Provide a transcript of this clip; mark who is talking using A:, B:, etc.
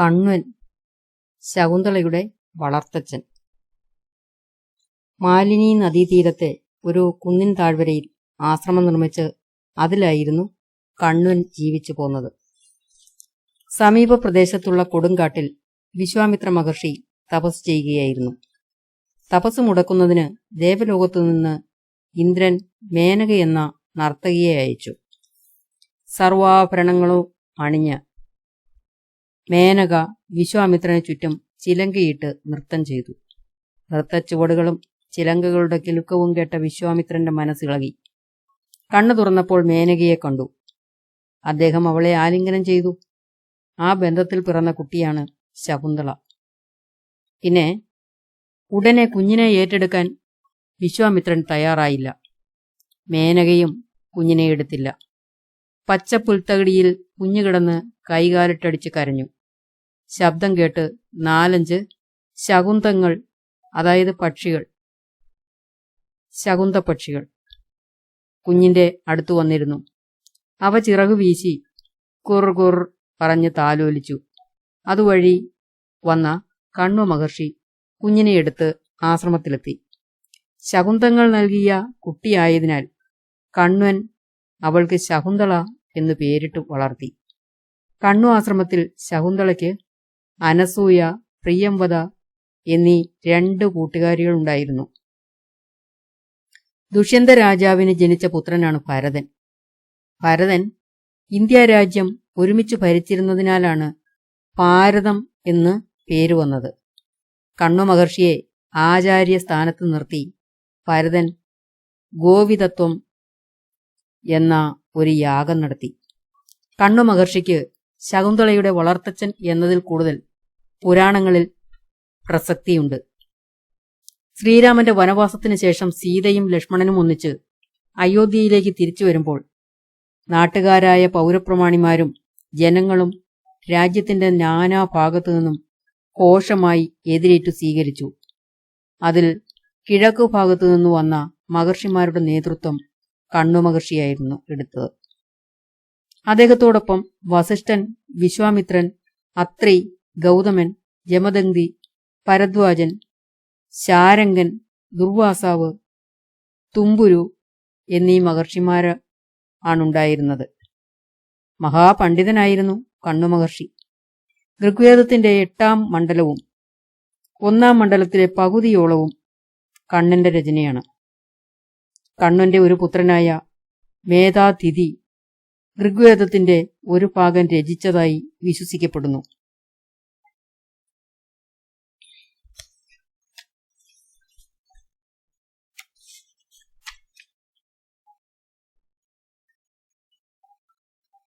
A: കണ്വൻ ശകുന്തളയുടെ വളർത്തച്ഛൻ. മാലിനി നദീതീരത്തെ ഒരു കുന്നിൻ താഴ്വരയിൽ ആശ്രമം നിർമ്മിച്ച് അതിലായിരുന്നു കണ്വൻ ജീവിച്ചു പോന്നത്. സമീപ പ്രദേശത്തുള്ള കൊടുങ്കാട്ടിൽ വിശ്വാമിത്ര മഹർഷി തപസ് ചെയ്യുകയായിരുന്നു. തപസ് മുടക്കുന്നതിന് ദേവലോകത്തു നിന്ന് ഇന്ദ്രൻ മേനക എന്ന നർത്തകിയെ അയച്ചു. സർവാഭരണങ്ങളോ അണിഞ്ഞ് മേനക വിശ്വാമിത്രന് ചുറ്റും ചിലങ്കയിട്ട് നൃത്തം ചെയ്തു. നൃത്തച്ചുവടുകളും ചിലങ്കകളുടെ കിലുക്കവും കേട്ട വിശ്വാമിത്രന്റെ മനസ്സിളകി കണ്ണു തുറന്നപ്പോൾ മേനകയെ കണ്ടു. അദ്ദേഹം അവളെ ആലിംഗനം ചെയ്തു. ആ ബന്ധത്തിൽ പിറന്ന കുട്ടിയാണ് ശകുന്തള. പിന്നെ ഉടനെ കുഞ്ഞിനെ ഏറ്റെടുക്കാൻ വിശ്വാമിത്രൻ തയ്യാറായില്ല. മേനകയും കുഞ്ഞിനെ എടുത്തില്ല. പച്ച പുൽത്തകിടിയിൽ കുഞ്ഞു കിടന്ന് കൈകാലിട്ടടിച്ച് കരഞ്ഞു. ശബ്ദം കേട്ട് നാലഞ്ച് ശകുന്തങ്ങൾ അതായത് പക്ഷികൾ. ശകുന്ത പക്ഷികൾ. കുഞ്ഞിന്റെ അടുത്തു വന്നിരുന്നു. അവ ചിറകു വീശി കുർ കുർ പറഞ്ഞ് താലോലിച്ചു. അതുവഴി വന്ന കണ്വ മഹർഷി കുഞ്ഞിനെ എടുത്ത് ആശ്രമത്തിലെത്തി. ശകുന്തങ്ങൾ നൽകിയ കുട്ടിയായതിനാൽ കണ്വൻ അവൾക്ക് ശകുന്തള എന്ന് പേരിട്ട് വളർത്തി. കണ്ണു ആശ്രമത്തിൽ ശകുന്തളയ്ക്ക് അനസൂയ പ്രിയംവത എന്നീ രണ്ട് കൂട്ടുകാരികളുണ്ടായിരുന്നു ദുഷ്യന്ത രാജാവിന് ജനിച്ച പുത്രനാണ് ഭരതൻ. ഭരതൻ ഇന്ത്യ രാജ്യം ഒരുമിച്ച് ഭരിച്ചിരുന്നതിനാലാണ് ഭാരതം എന്ന് പേര് വന്നത്. കണ്ണു മഹർഷിയെ ആചാര്യ സ്ഥാനത്ത് നിർത്തി ഭരതൻ ഗോവിതത്വം എന്ന ഒരു യാഗം നടത്തി. കണ്ണു മഹർഷിക്ക് ശകുന്തളയുടെ വളർത്തച്ഛൻ എന്നതിൽ കൂടുതൽ പുരാണങ്ങളിൽ പ്രസക്തിയുണ്ട്. ശ്രീരാമന്റെ വനവാസത്തിന് ശേഷം സീതയും ലക്ഷ്മണനും ഒന്നിച്ച് അയോധ്യയിലേക്ക് തിരിച്ചു വരുമ്പോൾ നാട്ടുകാരായ പൗരപ്രമാണിമാരും ജനങ്ങളും രാജ്യത്തിന്റെ നാനാ ഭാഗത്തു നിന്നും ഘോഷമായി എതിരേറ്റു സ്വീകരിച്ചു. അതിൽ കിഴക്കു ഭാഗത്തു നിന്നു വന്ന മഹർഷിമാരുടെ നേതൃത്വം കണ്ണു മഹർഷിയായിരുന്നു എടുത്തത്. അദ്ദേഹത്തോടൊപ്പം വസിഷ്ഠൻ വിശ്വാമിത്രൻ അത്രി ഗൗതമൻ ജമദന്തി പരദ്വാജൻ ശാരംഗൻ ദുർവാസാവ് തുമ്പുരു എന്നീ മഹർഷിമാര് ആണുണ്ടായിരുന്നത്. മഹാപണ്ഡിതനായിരുന്നു കണ്ണു മഹർഷി ഋഗ്വേദത്തിന്റെ എട്ടാം മണ്ഡലവും ഒന്നാം മണ്ഡലത്തിലെ പകുതിയോളവും കണ്ണന്റെ രചനയാണ്. കണ്ണന്റെ ഒരു പുത്രനായ മേധാതിഥി ഋഗ്വേദത്തിന്റെ ഒരു ഭാഗം രചിച്ചതായി വിശ്വസിക്കപ്പെടുന്നു.